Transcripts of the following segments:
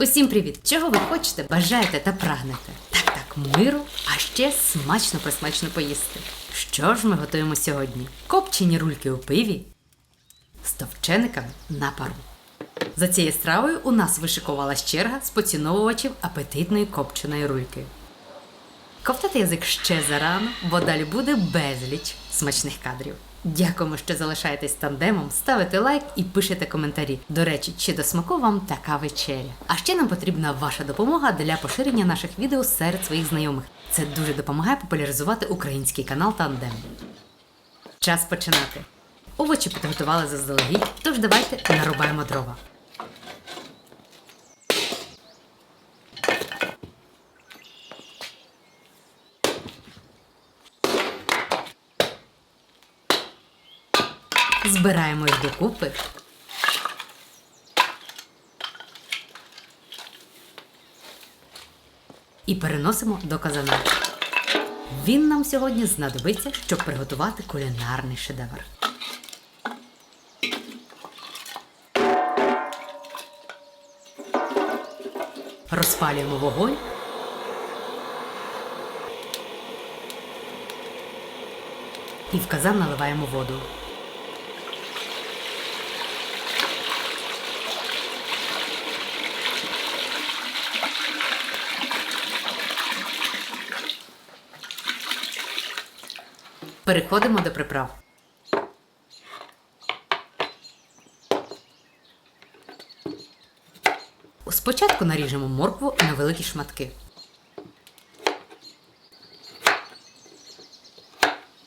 Усім привіт! Чого ви хочете, бажаєте та прагнете? Так, так, миру, а ще смачно присмачно поїсти. Що ж ми готуємо сьогодні? Копчені рульки у пиві з товчениками на пару. За цією стравою у нас вишикувалась черга з поціновувачів апетитної копченої рульки. Ковтати язик ще зарано, бо далі буде безліч смачних кадрів. Дякуємо, що залишаєтесь тандемом, ставите лайк і пишете коментарі. До речі, чи до смаку вам така вечеря? А ще нам потрібна ваша допомога для поширення наших відео серед своїх знайомих. Це дуже допомагає популяризувати український канал Тандем. Час починати. Овочі підготували заздалегідь, тож давайте нарубаємо дрова. Збираємо їх докупи. І переносимо до казана. Він нам сьогодні знадобиться, щоб приготувати кулінарний шедевр. Розпалюємо вогонь. І в казан наливаємо воду. Переходимо до приправ. Спочатку наріжемо моркву на великі шматки.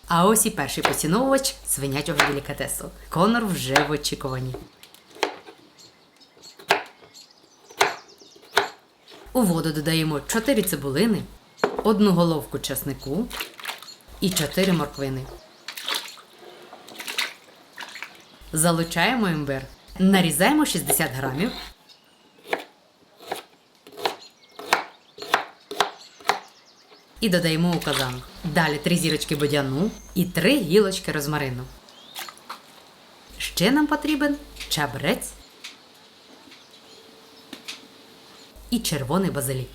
А ось і перший поціновувач свинячого делікатесу. Конор вже в очікуванні. У воду додаємо 4 цибулини, одну головку часнику і 4 морквини. Залучаємо імбир. Нарізаємо 60 грамів. І додаємо у казан. Далі 3 зірочки бодяну і 3 гілочки розмарину. Ще нам потрібен чабрець і червоний базилік.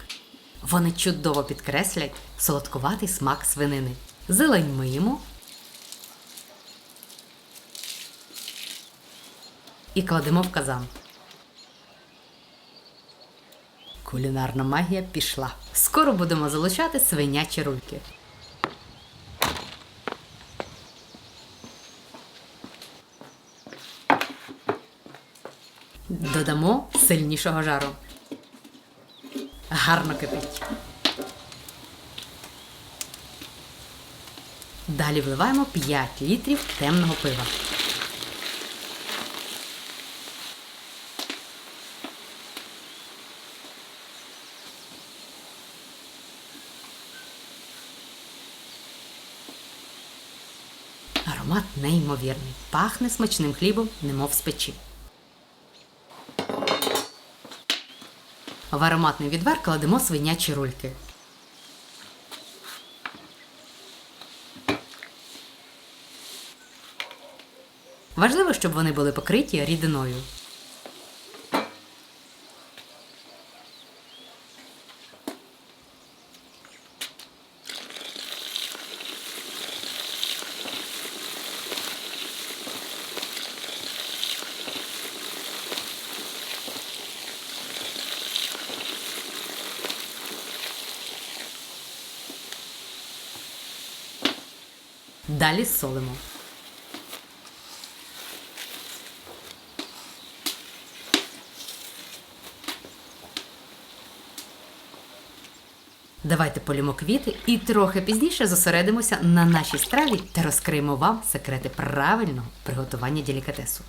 Вони чудово підкреслять солодкуватий смак свинини. Зелень миємо і кладемо в казан. Кулінарна магія пішла. Скоро будемо залишати свинячі рульки. Додамо сильнішого жару. Гарно кипить. Далі вливаємо 5 літрів темного пива. Аромат неймовірний. Пахне смачним хлібом, немов з печі. В ароматний відвар кладемо свинячі рульки. Важливо, щоб вони були покриті рідиною. Далі солимо. Давайте полімо квіти і трохи пізніше зосередимося на нашій страві та розкриємо вам секрети правильного приготування делікатесу.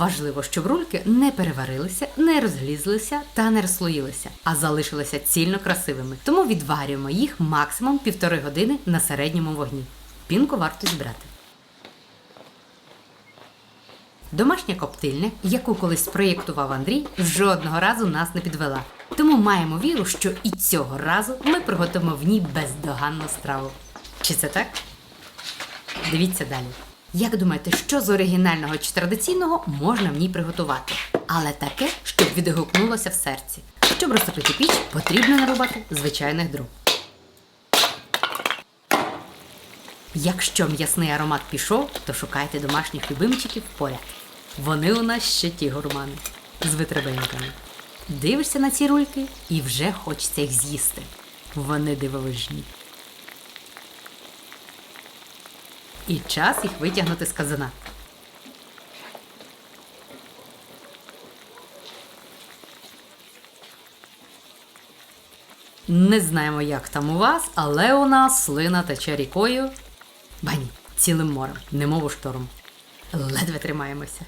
Важливо, щоб рульки не переварилися, не розглізлися та не розслоїлися, а залишилися цільно красивими. Тому відварюємо їх максимум півтори години на середньому вогні. Пінку варто зібрати. Домашня коптильня, яку колись спроєктував Андрій, жодного разу нас не підвела. Тому маємо віру, що і цього разу ми приготуємо в ній бездоганну страву. Чи це так? Дивіться далі. Як думаєте, що з оригінального чи традиційного можна в ній приготувати? Але таке, щоб відгукнулося в серці. Щоб розтопити піч, потрібно нарубати звичайних дров. Якщо м'ясний аромат пішов, то шукайте домашніх любимчиків поряд. Вони у нас ще ті гурмани з витребеньками. Дивишся на ці рульки і вже хочеться їх з'їсти. Вони дивовижні. І час їх витягнути з казана. Не знаємо, як там у вас, але у нас слина тече рікою. Бані, цілим морем, немов у шторм. Ледве тримаємося.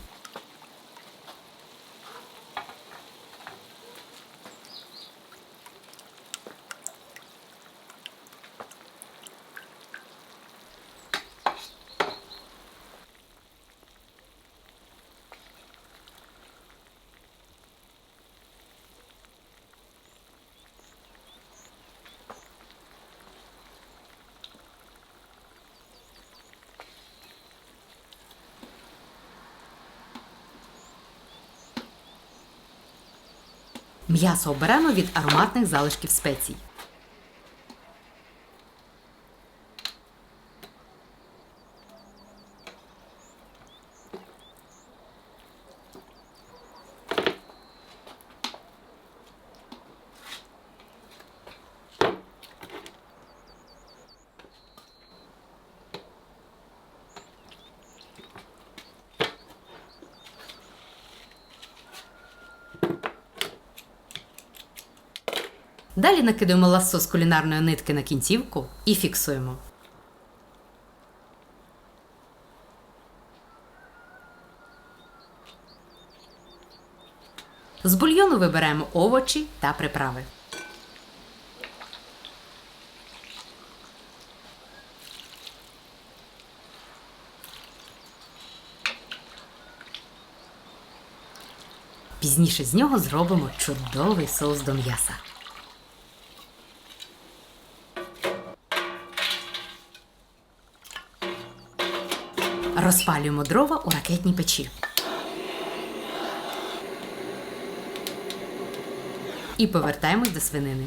М'ясо оберемо від ароматних залишків спецій. Далі накидаємо ласо з кулінарної нитки на кінцівку і фіксуємо. З бульйону вибираємо овочі та приправи. Пізніше з нього зробимо чудовий соус до м'яса. Розпалюємо дрова у ракетній печі. І повертаємось до свинини.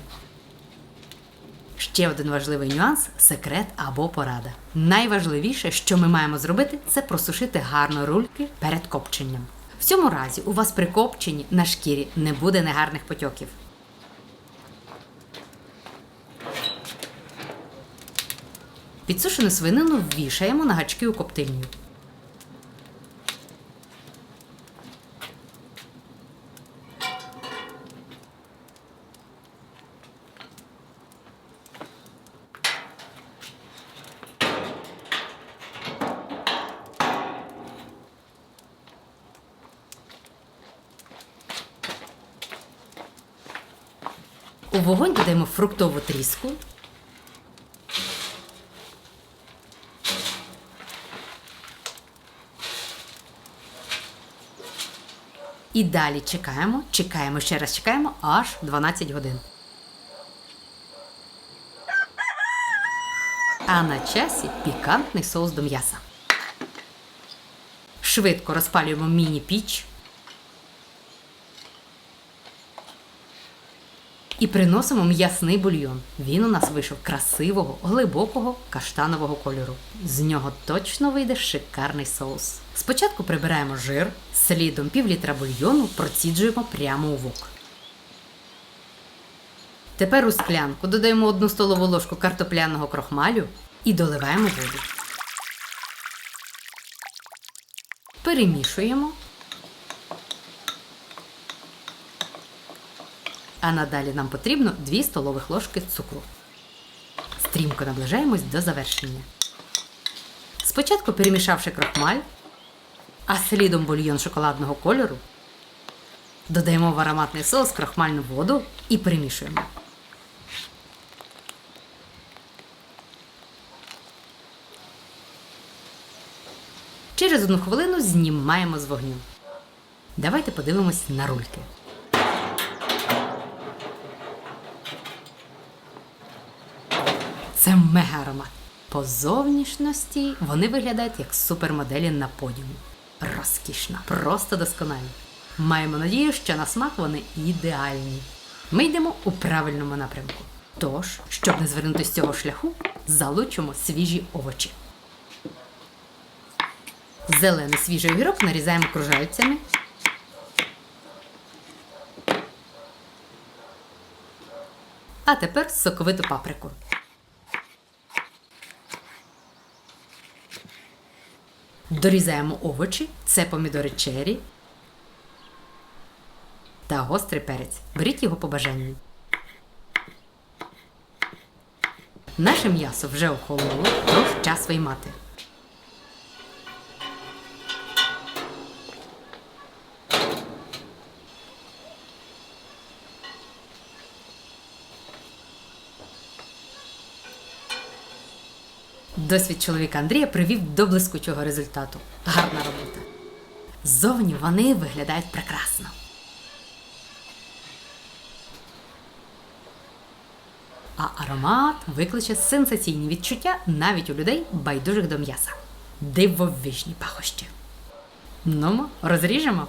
Ще один важливий нюанс секрет або порада. Найважливіше, що ми маємо зробити, це просушити гарно рульки перед копченням. В цьому разі у вас при копченні на шкірі не буде негарних потьоків. Підсушену свинину ввішаємо на гачки у коптильню. У вогонь додаємо фруктову тріску. І далі чекаємо, чекаємо, ще раз чекаємо аж 12 годин. А на часі пікантний соус до м'яса. Швидко розпалюємо міні-піч. І приносимо м'ясний бульйон. Він у нас вийшов красивого, глибокого каштанового кольору. З нього точно вийде шикарний соус. Спочатку прибираємо жир, слідом пів літра бульйону проціджуємо прямо у вок. Тепер у склянку додаємо одну столову ложку картопляного крохмалю і доливаємо воду. Перемішуємо. А надалі нам потрібно 2 столових ложки цукру. Стрімко наближаємось до завершення. Спочатку перемішавши крохмаль, а слідом бульйон шоколадного кольору, додаємо в ароматний соус крохмальну воду і перемішуємо. Через одну хвилину знімаємо з вогню. Давайте подивимось на рульки. Це мега. По зовнішності вони виглядають як супермоделі на подіумі. Розкішно, просто досконалі. Маємо надію, що на смак вони ідеальні. Ми йдемо у правильному напрямку. Тож, щоб не звернути з цього шляху, залучимо свіжі овочі. Зелений свіжий огірок нарізаємо кружальцями. А тепер соковиту паприку. Дорізаємо овочі, це помідори чері та гострий перець. Беріть його по бажанню. Наше м'ясо вже охололо, тож час виймати. Досвід чоловіка Андрія привів до блискучого результату. Гарна робота. Ззовні вони виглядають прекрасно. А аромат викличе сенсаційні відчуття навіть у людей, байдужих до м'яса. Дивовижні пахощі. Ну, розріжемо.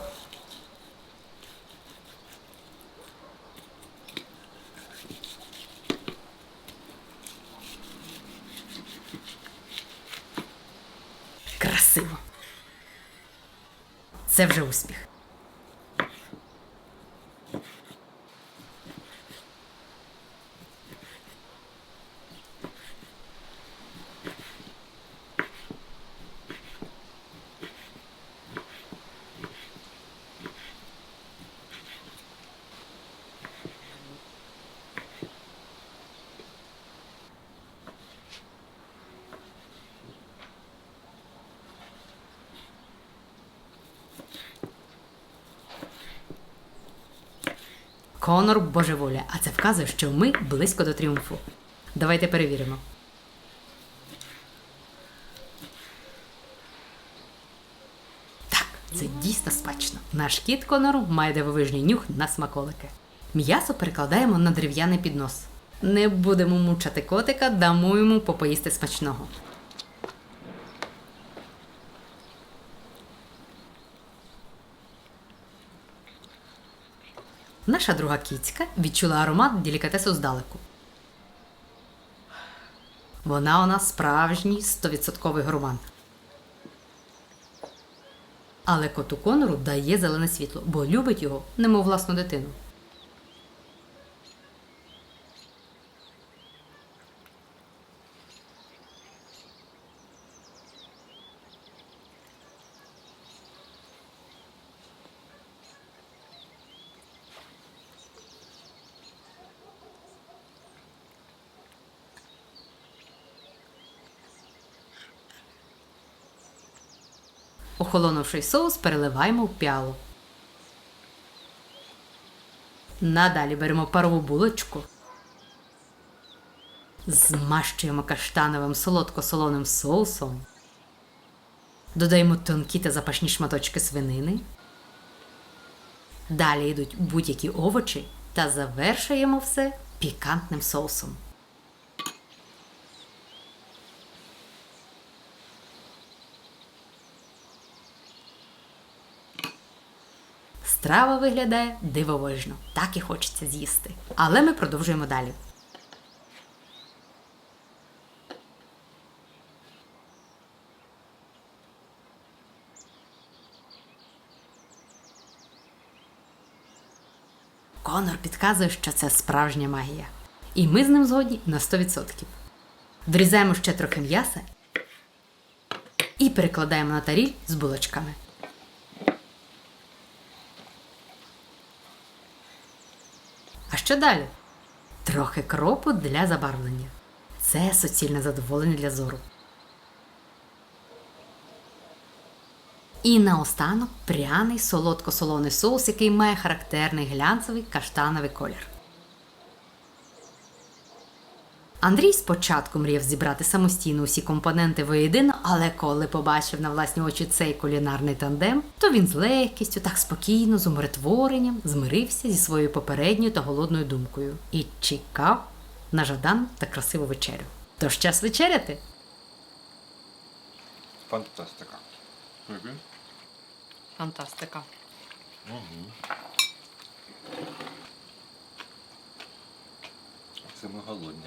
Це вже успіх. Конор божеволя, а це вказує, що ми близько до тріумфу. Давайте перевіримо. Так, це дійсно смачно. Наш кіт Конору має дивовижний нюх на смаколики. М'ясо перекладаємо на дерев'яний піднос. Не будемо мучати котика, дамо йому попоїсти смачного. Наша друга кіцька відчула аромат делікатесу здалеку. Вона у нас справжній 100% гурман. Але коту Конору дає зелене світло, бо любить його, немов власну дитину. Охолонувший соус переливаємо в піалу. Надалі беремо парову булочку. Змащуємо каштановим солодко-солоним соусом. Додаємо тонкі та запашні шматочки свинини. Далі йдуть будь-які овочі та завершуємо все пікантним соусом. Страва виглядає дивовижно, так і хочеться з'їсти. Але ми продовжуємо далі. Конор підказує, що це справжня магія. І ми з ним згодні на 100%. Врізаємо ще трохи м'яса і перекладаємо на таріль з булочками. Що далі? Трохи кропу для забарвлення. Це суцільне задоволення для зору. І наостанок пряний солодко-солоний соус, який має характерний глянцевий каштановий колір. Андрій спочатку мріяв зібрати самостійно усі компоненти воєдино, але коли побачив на власні очі цей кулінарний тандем, то він з легкістю, так спокійно, з умиротворенням змирився зі своєю попередньою та голодною думкою і чекав на жадану та красиву вечерю. Тож час вечеряти. Фантастика. Угу. Фантастика. Це ми голодні.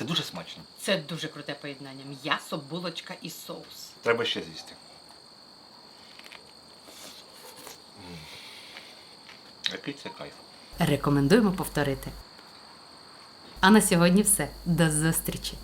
Це дуже смачно. Це дуже круте поєднання. М'ясо, булочка і соус. Треба ще з'їсти. М. Який це кайф. Рекомендуємо повторити. А на сьогодні все. До зустрічі!